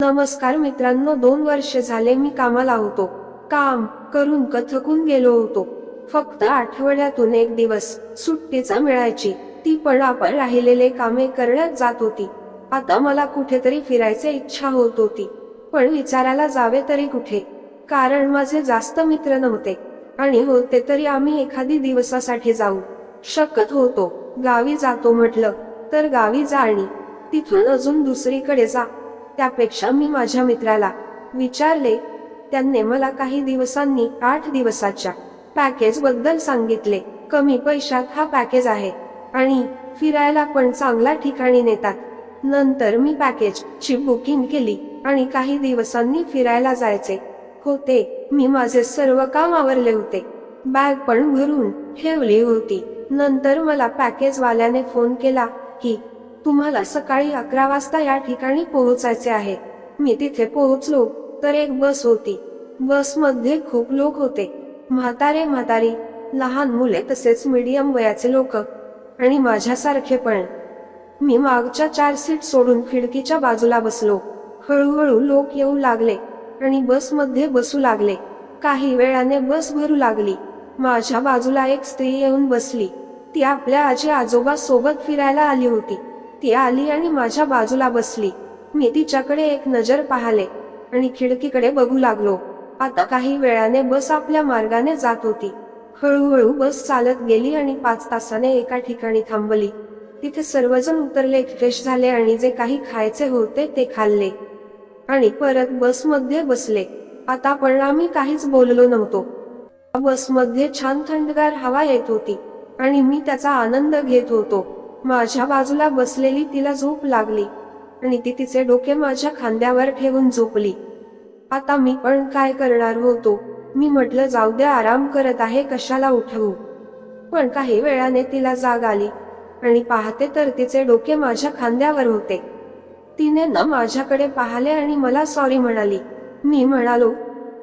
नमस्कार मित्रांनो दोन वर्ष झाले मी कामाला होतो. काम करून कथकून गेलो होतो. फक्त आठवड्यातून एक दिवस सुट्टीचा मिळायची. ती पण आपण राहिलेले कामे करण्यात जात होती. आता मला कुठेतरी फिरायची इच्छा होत होती. पण विचारायला जावे तरी कुठे? कारण माझे जास्त मित्र नव्हते. आणि होते तरी आम्ही एखादी दिवसासाठी जाऊ. शकत होतो. गावी जातो म्हटलं तर गावी जा आणि तिथून अजून दुसरीकडे जा. त्यापेक्षा मी माझ्या मित्राला विचारले त्यांनी मला काही दिवसांनी आठ दिवसाच्या पॅकेजबद्दल सांगितले. कमी पैशात हा पॅकेज आहे आणि फिरायला पण चांगल्या ठिकाणी नेतात. नंतर मी पॅकेज ची बुकिंग केली आणि काही दिवसांनी फिरायला जायचे होते. मी माझे सर्व काम आवरले होते. बॅग पण भरून ठेवली होती. नंतर मला पॅकेज वाल्याने फोन केला की तुम्हाला सकाळी अकरा वाजता या ठिकाणी पोहोचायचे आहे. मी तिथे पोहोचलो तर एक बस होती. बसमध्ये खूप लोक होते. म्हातारे म्हातारी लहान मुले तसेच मीडियम वयाचे लोक. आणि माझ्यासारखे पण. मी मागच्या चार सीट सोडून खिडकीच्या बाजूला बसलो. हळूहळू लोक येऊ लागले आणि बसमध्ये बसू लागले. काही वेळाने बस भरू लागली. माझ्या बाजूला एक स्त्री येऊन बसली. ती आपल्या आजी आजोबा सोबत फिरायला आली होती. ती आली आणि माझ्या बाजूला बसली. मी तिच्याकडे एक नजर पाहिले आणि खिडकीकडे बघू लागलो. आता काही वेळाने बस आपल्या मार्गाने जात होती. हळूहळू बस चालत गेली आणि पाच तासाने एका ठिकाणी थांबली. तिथे सर्वजण उतरले फ्रेश झाले आणि जे काही खायचे होते ते खाल्ले. आणि परत बसमध्ये बसले. आता पण आम्ही काहीच बोललो नव्हतो. बसमध्ये छान थंडगार हवा येत होती आणि मी त्याचा आनंद घेत होतो. माझ्या बाजूला बसलेली तिला झोप लागली आणि ती तिचे डोके माझ्या खांद्यावर ठेवून झोपली. आता मी पण काय करणार होतो? मी म्हटलं जाऊ द्या आराम करत आहे कशाला उठवू? पण काही वेळाने तिला जाग आली आणि पाहते तर तिचे डोके माझ्या खांद्यावर होते. तिने न माझ्याकडे पाहिले आणि मला सॉरी म्हणाली. मी म्हणालो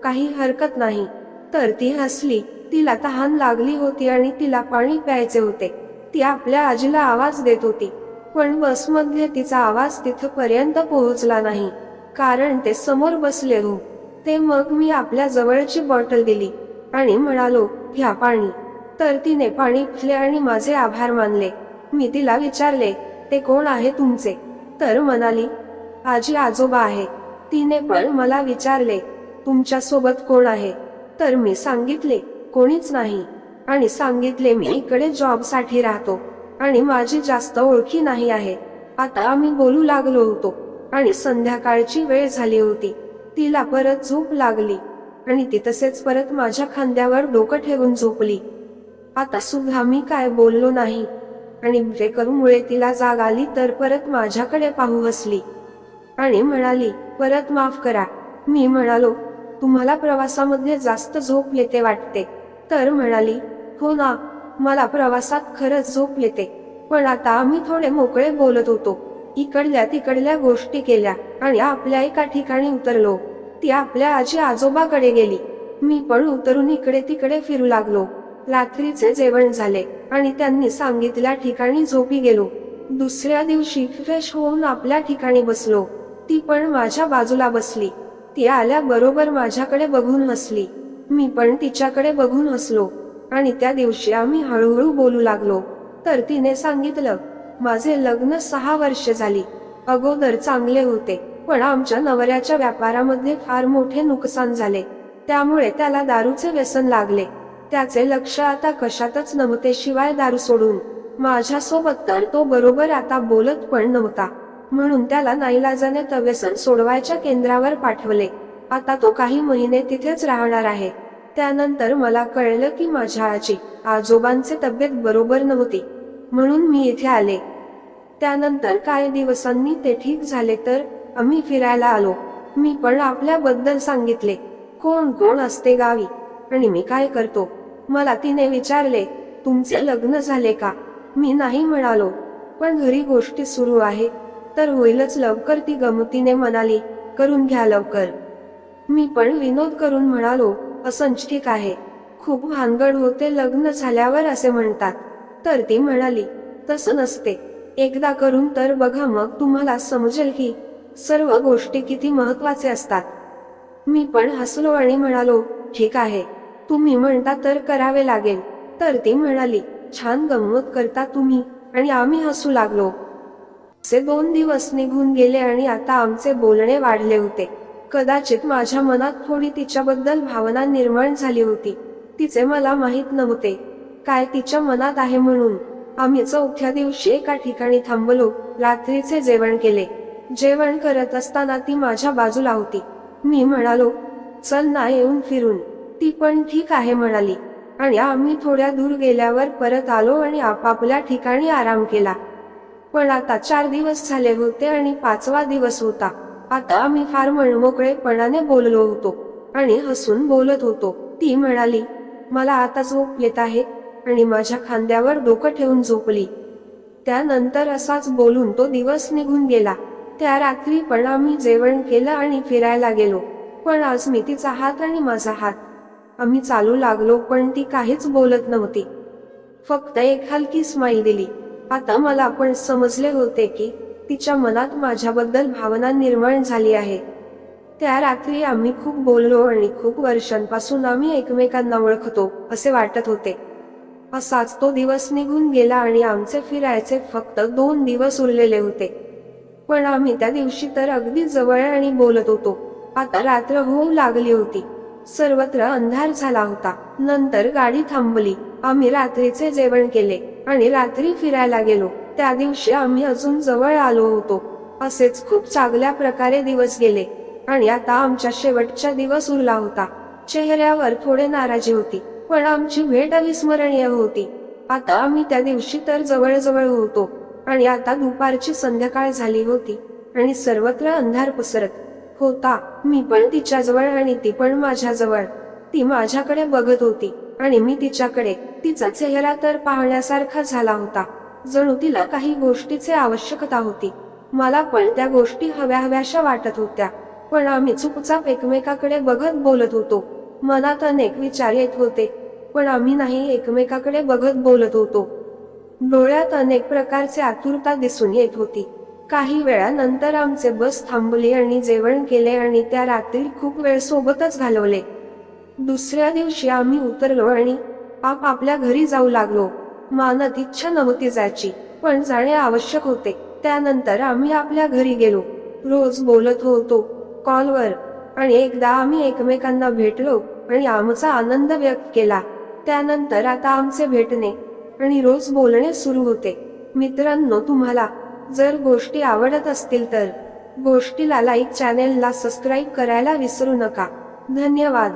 काही हरकत नाही. तर ती हसली तिला तहान लागली होती आणि तिला पाणी प्यायचे होते. ती आपल्या आजीला आवाज देत होती. पण बसमध्ये तिचा आवाज तिथपर्यंत पोहोचला नाही. कारण ते समोर बसले हो. ते मग मी आपल्या जवळची बॉटल दिली आणि म्हणालो घ्या पाणी. तर तिने पाणी पिले आणि माझे आभार मानले. मी तिला विचारले ते कोण आहे तुमचे? तर म्हणाली आजी आजोबा आहे. तिने पण मला विचारले तुमच्यासोबत कोण आहे? तर मी सांगितले कोणीच नाही. आणि सांगितले मी इकडे जॉबसाठी राहतो आणि माझी जास्त ओळखी नाही आहे. आता आम्ही बोलू लागलो होतो आणि संध्याकाळची वेळ झाली होती. तिला परत झोप लागली आणि ती तसेच परत माझ्या खांद्यावर डोकं ठेवून झोपली. आता सुद्धा मी काय बोललो नाही आणि ब्रेकरमुळे तिला जाग आली तर परत माझ्याकडे पाहू हसली आणि म्हणाली परत माफ करा. मी म्हणालो तुम्हाला प्रवासामध्ये जास्त झोप येते वाटते. तर म्हणाली हो ना मला प्रवासात खरंच झोप येते. पण आता आम्ही थोडे मोकळे बोलत होतो. इकडल्या तिकडल्या गोष्टी केल्या आणि आपल्या एका ठिकाणी उतरलो. ती आपल्या आजी आजोबाकडे गेली. मी पण उतरून इकडे तिकडे फिरू लागलो. रात्रीचे जेवण झाले आणि त्यांनी सांगितल्या ठिकाणी झोपी गेलो. दुसऱ्या दिवशी फ्रेश होऊन आपल्या ठिकाणी बसलो. ती पण माझ्या बाजूला बसली. ती आल्याबरोबर माझ्याकडे बघून हसली. मी पण तिच्याकडे बघून हसलो. आणि त्या दिवशी आम्ही हळूहळू बोलू लागलो. तर तिने सांगितलं माझे लग्न सहा वर्ष झाली. अगोदर चांगले होते पण आमच्या नवऱ्याच्या व्यापारामध्ये फार मोठे नुकसान झाले. त्यामुळे त्याला दारूचे व्यसन लागले. त्याचे लक्ष आता कशातच नव्हते शिवाय दारू सोडून. माझ्यासोबत तर तो बरोबर आता बोलत पण नव्हता. म्हणून त्याला नाईलाजाने ते व्यसन सोडवायच्या केंद्रावर पाठवले. आता तो काही महिने तिथेच राहणार आहे. त्यानंतर मला कळलं की माझ्या आजी आजोबांचे तब्येत बरोबर नव्हती. म्हणून मी इथे आले. त्यानंतर काही दिवसांनी ते ठीक झाले तर आम्ही फिरायला आलो. मी पण आपल्याबद्दल सांगितले. कोण कोण असते गावी? आणि मी काय करतो? मला तिने विचारले तुमचे लग्न झाले का? मी नाही म्हणालो. पण घरी गोष्टी सुरू आहे. तर होईलच लवकर ती गमतीने म्हणाली करून घ्या लवकर. मी पण विनोद करून म्हणालो असंच ठीक आहे. खूप भानगड होते लग्न झाल्यावर असे म्हणतात. तर ती म्हणाली तसं नसते. एकदा करून तर बघा मग तुम्हाला समजेल की सर्व गोष्टी किती महत्त्वाचे असतात. मी पण हसलो आणि म्हणालो ठीक आहे. तुम्ही म्हणता तर करावे लागेल. तर ती म्हणाली छान गंमत करता तुम्ही आणि आम्ही हसू लागलो. असे दोन दिवस निघून गेले आणि आता आमचे बोलणे वाढले होते. कदाचित माझ्या मनात थोडी तिच्याबद्दल भावना निर्माण झाली होती. तिचे मला माहीत नव्हते. काय तिच्या मनात आहे म्हणून. आम्ही चौथ्या दिवशी एका ठिकाणी थांबलो. रात्रीचे जेवण केले. जेवण करत असताना ती माझ्या बाजूला होती. मी म्हणालो चल ना येऊन फिरून. ती पण ठीक आहे म्हणाली. आणि आम्ही थोड्या दूर गेल्यावर परत आलो आणि आपापल्या ठिकाणी आराम केला. पण आता चार दिवस झाले होते आणि पाचवा दिवस होता. आता आम्ही फार मनमोकळेपणाने बोललो होतो आणि हसून बोलत होतो. ती म्हणाली मला आता झोप येत आहे. आणि माझ्या खांद्यावर डोकं ठेवून झोपली. त्यानंतर असाच बोलून तो दिवस निघून गेला. त्या रात्री पण आम्ही जेवण केलं आणि फिरायला गेलो. पण आज मी तिचा हात आणि माझा हात. आम्ही चालू लागलो पण ती काहीच बोलत नव्हती. फक्त एक हलकी स्माईल दिली. आता मला पण समजले होते की तिच्या मनात माझ्याबद्दल भावना निर्माण झाली आहे. त्या रात्री आम्ही खूप बोललो आणि खूप वर्षांपासून आम्ही एकमेकांना ओळखतो असे वाटत होते. असाच तो दिवस निघून गेला आणि आमचे फिरायचे फक्त दोन दिवस उरलेले होते. पण आम्ही त्या दिवशी तर अगदी जवळ आणि बोलत होतो. आता रात्र होऊ लागली होती. सर्वत्र अंधार झाला होता. नंतर गाडी थांबली. आम्ही रात्रीचे जेवण केले आणि रात्री फिरायला गेलो. त्या दिवशी आम्ही अजून जवळ आलो होतो. असेच खूप चांगल्या प्रकारे दिवस गेले आणि आता आमच्या शेवटचा दिवस उरला होता. चेहऱ्यावर थोडे नाराजी होती पण आमची भेट अविस्मरणीय होती. आता आम्ही त्या दिवशी तर जवळजवळ होतो आणि आता दुपारची संध्याकाळ झाली होती आणि सर्वत्र अंधार पसरत होता. मी पण तिच्याजवळ आणि ती पण माझ्याजवळ. ती माझ्याकडे बघत होती आणि मी तिच्याकडे तिचा चेहरा तर पाहण्यासारखा झाला होता. जणू तिला काही गोष्टीचे आवश्यकता होती. मला पण त्या गोष्टी हव्या हव्याशा वाटत होत्या पण आम्ही चुपचाप एकमेकाकडे बघत बोलत होतो. मनात अनेक विचार येत होते पण आम्ही नाही एकमेकाकडे बघत बोलत होतो. डोळ्यात अनेक प्रकारचे आतुरता दिसून येत होती. काही वेळानंतर आमचे बस थांबली आणि जेवण केले आणि त्या रात्री खूप वेळ सोबतच घालवले. दुसऱ्या दिवशी आम्ही उतरलो आणि आप आपल्या घरी जाऊ लागलो. मानत इच्छा नव्हती जायची पण जाणे आवश्यक होते. त्यानंतर आम्ही आपल्या घरी गेलो. रोज बोलत होतो कॉलवर. आणि एकदा आम्ही एकमेकांना भेटलो आणि आमचा आनंद व्यक्त केला. त्यानंतर आता आमचे भेटणे आणि रोज बोलणे सुरू होते. मित्रांनो तुम्हाला जर गोष्टी आवडत असतील तर गोष्टीला लाईक चॅनेलला सबस्क्राईब करायला विसरू नका. धन्यवाद.